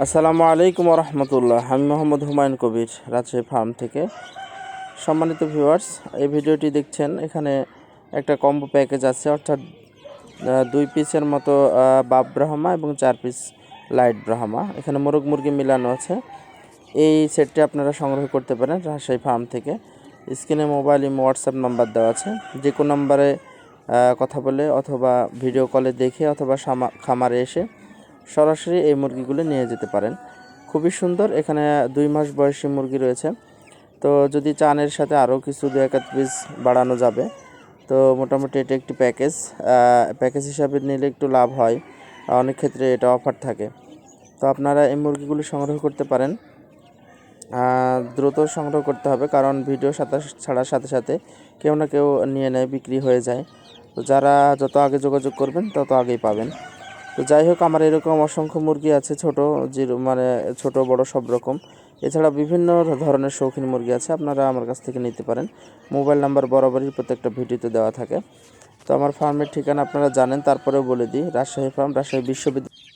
আসসালামু আলাইকুম রহমতুল্লাহ আমি মোহাম্মদ হুমায়ুন কবির, রাজশাহী ফার্ম থেকে। সম্মানিত ভিউয়ার্স, এই ভিডিওটি দেখছেন, এখানে একটা কম্বো প্যাকেজ আছে, অর্থাৎ দুই পিসের মতো বাপ ব্রাহ্মা এবং চার পিস লাইট ব্রাহ্মা। এখানে মোরগ মুরগি মিলানো আছে। এই সেটটি আপনারা সংগ্রহ করতে পারেন রাজশাহী ফার্ম থেকে। স্ক্রিনে মোবাইল এবং হোয়াটসঅ্যাপ নাম্বার দেওয়া আছে। যে কোনো নাম্বারে কথা বলে অথবা ভিডিও কলে দেখে অথবা খামারে এসে সরাসরি এই মুরগিগুলো নিয়ে যেতে পারেন। খুবই সুন্দর, এখানে দুই মাস বয়সী মুরগি রয়েছে। তো যদি চানের সাথে আরও কিছু দু এক পিস বাড়ানো যাবে। তো মোটামুটি এটা একটি প্যাকেজ। প্যাকেজ হিসাবে নিলে একটু লাভ হয়। অনেক ক্ষেত্রে এটা অফার থাকে। তো আপনারা এই মুরগিগুলো সংগ্রহ করতে পারেন। দ্রুত সংগ্রহ করতে হবে কারণ ভিডিও সাথে ছাড়ার সাথে সাথে কেউ না কেউ নিয়ে নেয়, বিক্রি হয়ে যায়। তো যারা যত আগে যোগাযোগ করবেন তত আগেই পাবেন। তো যাই হোক, আমার এরকম অসংখ্য মুরগি আছে, ছোট যে মানে ছোট, বড় সব রকম। এছাড়া বিভিন্ন ধরনের শৌখিন মুরগি আছে, আপনারা আমার কাছ থেকে নিতে পারেন। মোবাইল নাম্বার বরাবরই প্রত্যেকটা ভিডিওতে দেওয়া থাকে। তো আমার ফার্মের ঠিকানা আপনারা জানেন, তারপরেও বলে দিই, রাজশাহী ফার্ম, রাজশাহী বিশ্ববিদ্যালয়।